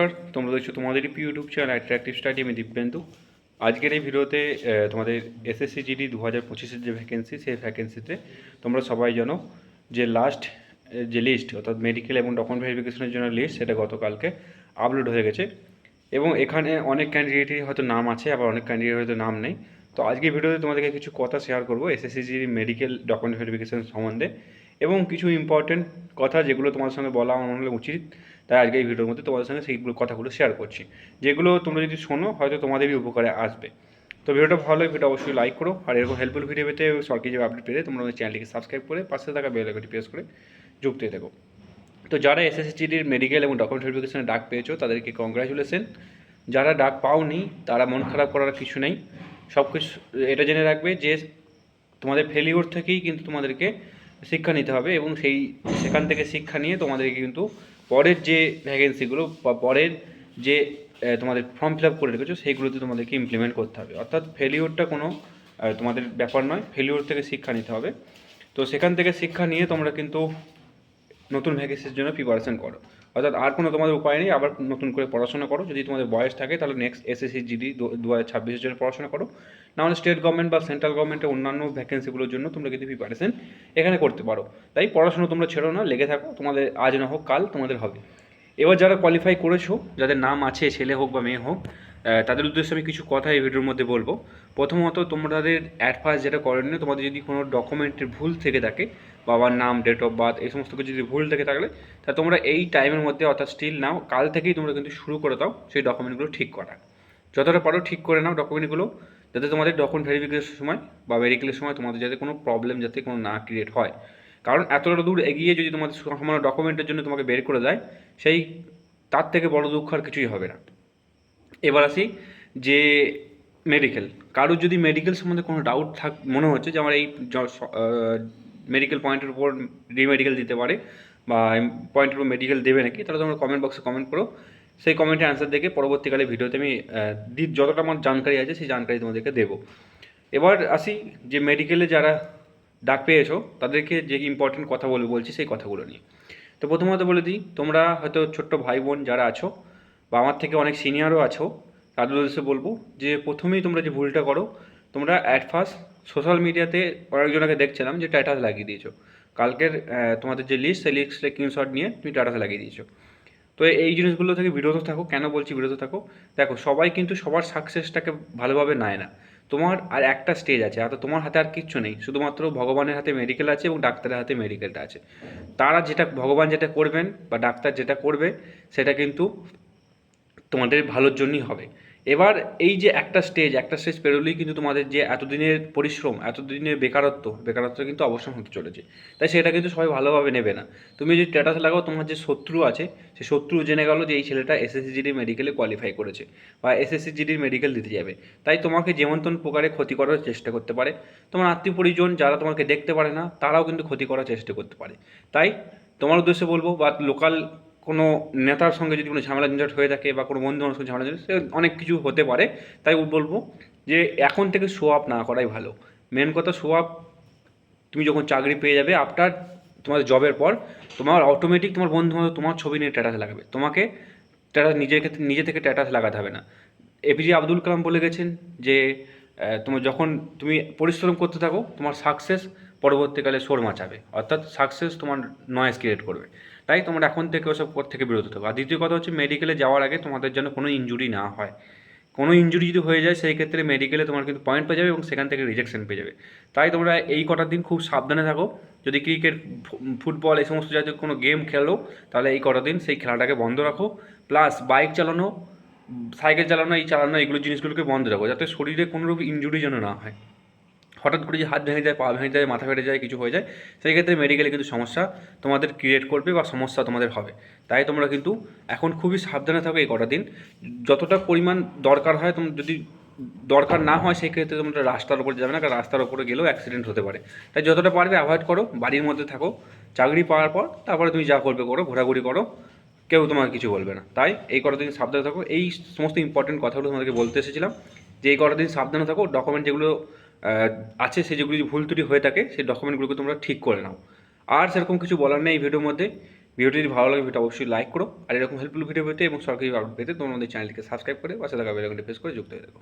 নমস্কার, তোমরা দেখছ তোমাদের ইউটিউব চ্যানেল অ্যাট্রাকটিভ স্টাডি আমি দিব্যেন্দু। আজকের এই ভিডিওতে তোমাদের এসএসসি জিডি দু হাজার পঁচিশের যে ভ্যাকেন্সি সেই ভ্যাকেন্সিতে তোমরা সবাই জানো যে লাস্ট যে লিস্ট অর্থাৎ মেডিকেল এবং ডকুমেন্ট ভেরিফিকেশনের জন্য লিস্ট সেটা গতকালকে আপলোড হয়ে গেছে। এবং এখানে অনেক ক্যান্ডিডেটেরই হয়তো নাম আছে, আবার অনেক ক্যান্ডিডেট হয়তো নাম নেই। তো আজকের ভিডিওতে তোমাদেরকে কিছু কথা শেয়ার করব SSC GD medical document verification সম্বন্ধে। এবং কিছু ইম্পর্টেন্ট কথা যেগুলো তোমাদের সঙ্গে বলা আমার মনে উচিত, তাই আজকে এই ভিডিওর মধ্যে তোমাদের সঙ্গে সেইগুলো কথাগুলো শেয়ার করছি। যেগুলো তোমরা যদি শোনো, হয়তো তোমাদেরই উপকারে আসবে। তো ভিডিওটা ভালো লাগে ভিডিও অবশ্যই লাইক করো, আর এরকম হেল্পফুল ভিডিও পেতে সরকারি যে আপডেট পেতে তোমরা আমাদের চ্যানেলটিকে সাবস্ক্রাইব করে, পাশে থাকা বেল আইকনটি প্রেস করে যুক্ত হয়ে দেখো তো যারা এসএসসিডির মেডিকেল এবং ডকুমেন্ট ভেরিফিকেশনে ডাক পেয়েছ, তাদেরকে কংগ্রাচুলেশন যারা ডাক পাওনি, তারা মন খারাপ করার কিছু নেই। সব কিছু এটা জেনে রাখবে যে তোমাদের ফেলিওর থেকেই কিন্তু তোমাদেরকে শিক্ষা নিতে হবে এবং সেই, সেখান থেকে শিক্ষা নিয়ে তোমাদেরকে কিন্তু পরের যে ভ্যাকেন্সিগুলো বা পরের যে তোমাদের ফর্ম ফিল আপ করে রেখেছো, সেইগুলোতে তোমাদেরকে ইমপ্লিমেন্ট করতে হবে। অর্থাৎ ফেলিওরটা কোনো তোমাদের ব্যাপার নয় ফেলিওর থেকে শিক্ষা নিতে হবে। তো সেখান থেকে শিক্ষা নিয়ে তোমরা কিন্তু নতুন ভ্যাকেন্সির জন্য প্রিপারেশন করো। অর্থাৎ আর কোনো তোমাদের উপায় নেই, আবার নতুন করে পড়াশোনা করো। যদি তোমাদের বয়স থাকে, তাহলে নেক্সট এসএসসি জিডি দু হাজার ছাব্বিশের জন্য পড়াশোনা করো। নাহলে স্টেট গভর্নমেন্ট বা সেন্ট্রাল গভর্নমেন্টের অন্যান্য ভ্যাকেন্সিগুলোর জন্য তোমরা কিন্তু প্রিপারেশন এখানে করতে পারো। তাই পড়াশোনা তোমরা ছেড়ো না, লেগে থাকো। তোমাদের আজ না হোক, কাল তোমাদের হবে। এবার যারা কোয়ালিফাই করেছ, যাদের নাম আছে, ছেলে হোক বা মেয়ে হোক তাদের উদ্দেশ্যে আমি কিছু কথা এই ভিডিওর মধ্যে বলব। প্রথমত তোমাদের অ্যাট ফার্স্ট যেটা করণীয়, তোমাদের যদি কোনো ডকুমেন্টের ভুল থেকে থাকে বাবার নাম ডেট অফ বার্থ এই সমস্ত কিছু যদি ভুল থেকে থাকলে, তা তোমরা এই টাইমের মধ্যে, অর্থাৎ স্টিল নাও কাল থেকেই তোমরা কিন্তু শুরু করে দাও সেই ডকুমেন্টগুলো ঠিক করা। যতটা পারো ঠিক করে নাও ডকুমেন্টগুলো যাতে তোমাদের ডকুমেন্ট ভেরিফিকেশনের সময় বা মেডিকেলের সময় তোমাদের যাতে কোনো প্রবলেম যাতে কোনো না ক্রিয়েট হয়। কারণ এতটা দূর এগিয়ে যদি তোমাদের সামান্য ডকুমেন্টের জন্য তোমাকে বের করে দেয়, সেই তার থেকে বড় দুঃখ আর কিছুই হবে না। এবার আসি যে মেডিকেল কারোর যদি মেডিকেল সম্বন্ধে কোনো ডাউট থাক মনে হচ্ছে যে আমার এই মেডিকেল পয়েন্টের উপর রিমেডিকেল দিতে পারে বা পয়েন্টের উপর মেডিকেল দেবে নাকি, তাহলে তোমরা কমেন্ট বক্সে কমেন্ট করো। সেই কমেন্টের অ্যান্সার দেখে পরবর্তীকালে ভিডিওতে আমি যতটা আমার জানকারি আছে সেই জানকারি তোমাদেরকে দেবো। এবার আসি যে মেডিকেলে যারা ডাক পেয়েছ, তাদেরকে যে ইম্পর্টেন্ট কথা বলব বলছি সেই কথাগুলো নিয়ে। তো প্রথমত বলে দিই, তোমরা হয়তো ছোট্ট ভাই বোন যারা আছো বা আমার থেকে অনেক সিনিয়রও আছো, তাদের উদ্দেশ্যে বলব যে প্রথমেই তোমরা যে ভুলটা করো, তোমরা অ্যাট ফার্স্ট সোশ্যাল মিডিয়াতে কয়েকজনকে দেখছিলাম যে স্ট্যাটাস লাগিয়ে দিয়েছ। কালকের তোমাদের যে লিস্ট সেই লিস্টে স্ক্রিনশট নিয়ে তুমি স্ট্যাটাস লাগিয়ে দিয়েছ। তো এই জিনিসগুলো থেকে বিরত থাকো, কেন বলছি বিরত থাকো? দেখো, সবাই কিন্তু সবার সাকসেসটাকে ভালোভাবে নেয় না। তোমার আর একটা স্টেজ আছে, আর তোমার হাতে আর কিচ্ছু নেই। শুধুমাত্র ভগবানের হাতে মেডিকেল আছে এবং ডাক্তারের হাতে মেডিকেলটা আছে। তারা যেটা, ভগবান যেটা করবেন বা ডাক্তার যেটা করবে, সেটা কিন্তু তোমাদের ভালোর জন্যই হবে। এবার এই যে একটা স্টেজ একটা স্টেজ পেরোলেই কিন্তু তোমাদের যে এতদিনের পরিশ্রম, এতদিনের বেকারত্ব বেকারত্ব কিন্তু অবসান হতে চলেছে। তাই সেটা কিন্তু সবাই ভালোভাবে নেবে না। তুমি যদি স্ট্যাটাস লাগাও, তোমার যে শত্রু আছে, সে শত্রু জেনে গেল যে এই ছেলেটা এসএসসি জিডি মেডিকেলে কোয়ালিফাই করেছে বা এসএসসি জিডির মেডিকেল দিতে যাবে। তাই তোমাকে যেমন তেমন প্রকারে ক্ষতি করার চেষ্টা করতে পারে, তোমার আত্মীয় পরিজন যারা তোমাকে দেখতে পারে না, তারাও কিন্তু ক্ষতি করার চেষ্টা করতে পারে। তাই তোমার উদ্দেশ্যে বলব বা লোকাল কোনো নেতার সঙ্গে যদি কোনো ঝামেলা ঝঞ্ঝাট হয়ে থাকে বা কোনো বন্ধু মানুষের ঝামেলা ঝঞ্ঝাট সে অনেক কিছু হতে পারে। তাই বলব যে এখন থেকে শো আপ না করাই ভালো। মেন কথা শো আপ তুমি যখন চাকরি পেয়ে যাবে আফটার তোমার জবের পর তোমার অটোমেটিক তোমার বন্ধু বান্ধব তোমার ছবি নিয়ে স্ট্যাটাস লাগাবে। তোমাকে স্ট্যাটাস নিজের ক্ষেত্রে, নিজে থেকে স্ট্যাটাস লাগাতে হবে না। এপিজে আব্দুল কালাম বলে গেছেন যে তোমার যখন তুমি পরিশ্রম করতে থাকো, তোমার সাকসেস পরবর্তীকালে সোর মাচাবে। অর্থাৎ সাকসেস তোমার নয়েস ক্রিয়েট করবে। তাই তোমরা এখন থেকে ওসব পর থেকে বিরত থাকো। আর দ্বিতীয় কথা হচ্ছে মেডিকেলে যাওয়ার আগে তোমাদের যেন কোনো ইনজুরি না হয়। কোনো ইনজুরি যদি হয়ে যায়, সেই ক্ষেত্রে মেডিকেলে তোমার কিন্তু পয়েন্ট পেয়ে যাবে এবং সেখান থেকে রিজেকশন পেয়ে যাবে। তাই তোমরা এই কটার দিন খুব সাবধানে থাকো। যদি ক্রিকেট ফুটবল এই সমস্ত জাতীয় কোনো গেম খেলো, তাহলে এই কটা দিন সেই খেলাটাকে বন্ধ রাখো। প্লাস বাইক চালানো, সাইকেল চালানো, এই চালানো, এগুলো জিনিসগুলোকে বন্ধ রাখো। যাতে শরীরে কোনো রকম ইনজুরি যেন না হয়। হঠাৎ করে যে হাত ভেঙে যায়, পা ভেঙে যায়, মাথা ফেটে যায়, কিছু হয়ে যায়, সেই ক্ষেত্রে মেডিকেলে কিন্তু সমস্যা তোমাদের ক্রিয়েট করবে বা সমস্যা তোমাদের হবে। তাই তোমরা কিন্তু এখন খুবই সাবধানে থাকো এই কটা দিন। যতটা পরিমাণ দরকার হয় তোমরা যদি দরকার না হয়, সেই ক্ষেত্রে তোমরা রাস্তার উপরে যাবে না, কারণ রাস্তার উপরে গেলেও অ্যাক্সিডেন্ট হতে পারে। তাই যতটা পারবে অ্যাভয়েড করো, বাড়ির মধ্যে থাকো, চাকরি পাওয়ার পর তারপরে তুমি যা করবে করো, ঘোরাঘুরি করো, কেউ তোমাকে কিছু বলবে না। তাই এই কটা দিন সাবধানে থাকো। এই সমস্ত ইম্পর্টেন্ট কথাগুলো তোমাদেরকে বলতে এসেছিলাম যে এই কটা দিন সাবধানে থাকো ডকুমেন্ট যেগুলো আছে সে যেগুলি ভুল ত্রুটি হয়ে থাকে, সেই ডকুমেন্টগুলোকে তোমরা ঠিক করে নাও। আর সেরকম কিছু বলার নেই এই ভিডিওর মধ্যে। ভিডিওটি যদি ভালো লাগে ভিডিও অবশ্যই লাইক করো। আর এরকম হেল্পফুল ভিডিও পেতে এবং সরকারি আপডেট পেতে তোমাদের আমাদের চ্যানেলটিকে সাবস্ক্রাইব করে পাশে থাকা বেলাকনটি প্রেস করে যুক্ত হয়ে থাকো।